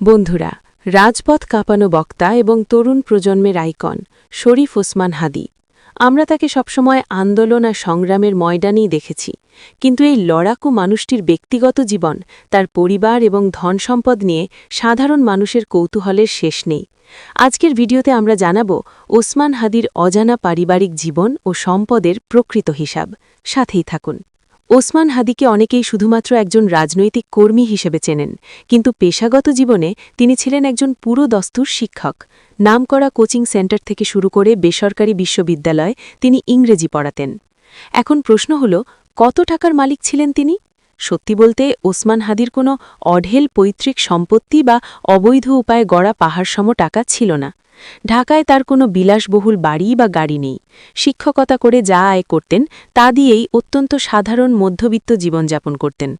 বন্ধুরা, রাজপথ কাঁপানো বক্তা এবং তরুণ প্রজন্মের আইকন, শরীফ ওসমান হাদি। আমরা তাকে সবসময় আন্দোলন আর সংগ্রামের ময়দানেই দেখেছি, কিন্তু এই লড়াকু মানুষটির ব্যক্তিগত জীবন, তার পরিবার এবং ধন সম্পদ নিয়ে সাধারণ মানুষের কৌতূহলের শেষ নেই। আজকের ভিডিওতে আমরা জানাব ওসমান হাদির অজানা পারিবারিক জীবন ও সম্পদের প্রকৃত হিসাব। সাথেই থাকুন। ওসমান হাদিকে অনেকেই শুধুমাত্র একজন রাজনৈতিক কর্মী হিসেবে চেনেন, কিন্তু পেশাগত জীবনে তিনি ছিলেন একজন পুরো দস্তুর শিক্ষক। নামকরা কোচিং সেন্টার থেকে শুরু করে বেসরকারি বিশ্ববিদ্যালয়ে তিনি ইংরেজি পড়াতেন। এখন প্রশ্ন হল, কত টাকার মালিক ছিলেন তিনি? সত্যি বলতে ওসমান হাদির কোনো অঢেল পৈতৃক সম্পত্তি বা অবৈধ উপায়ে গড়া পাহাড়সম টাকা ছিল না। ঢাকায় তার কোনো বিলাসবহুল বাড়ি বা গাড়ি নেই। শিক্ষকতা করে যা আয় করতেন, তা দিয়েই অত্যন্ত সাধারণ মধ্যবিত্ত জীবনযাপন করতেন।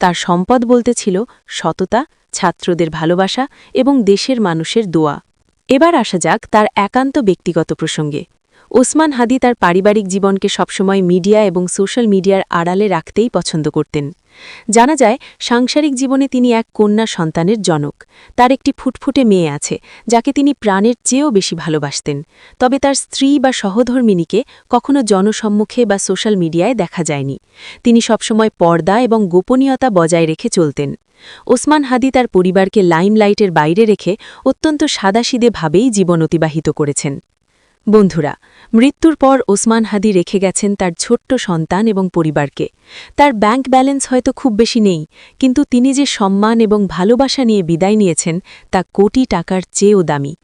তার সম্পদ বলতে ছিল সততা, ছাত্রদের ভালোবাসা এবং দেশের মানুষের দোয়া। এবার আসা যাক তার একান্ত ব্যক্তিগত প্রসঙ্গে। ওসমান হাদি তার পারিবারিক জীবনকে সবসময় মিডিয়া এবং সোশ্যাল মিডিয়ার আড়ালে রাখতেই পছন্দ করতেন। জানা যায়, সাংসারিক জীবনে তিনি এক কন্যা সন্তানের জনক। তার একটি ফুটফুটে মেয়ে আছে, যাকে তিনি প্রাণের চেয়েও বেশি ভালোবাসতেন। তবে তার স্ত্রী বা সহধর্মিনীকে কখনো জনসম্মুখে বা সোশ্যাল মিডিয়ায় দেখা যায়নি। তিনি সবসময় পর্দা এবং গোপনীয়তা বজায় রেখে চলতেন। ওসমান হাদি তার পরিবারকে লাইমলাইটের বাইরে রেখে অত্যন্ত সাদাসিদে ভাবেই জীবন অতিবাহিত করেছেন। বন্ধুরা, মৃত্যুর পর ওসমান হাদি রেখে গেছেন তার ছোট্ট সন্তান এবং পরিবারকে। তার ব্যাংক ব্যালেন্স হয়তো খুব বেশি নেই, কিন্তু তিনি যে সম্মান এবং ভালোবাসা নিয়ে বিদায় নিয়েছেন তা কোটি টাকার চেয়েও দামি।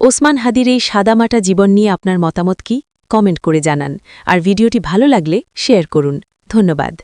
ওসমান হাদির এই সাদামাটা জীবন নিয়ে আপনার মতামত কি? কমেন্ট করে জানান। আর ভিডিওটি ভালো লাগলে শেয়ার করুন। ধন্যবাদ।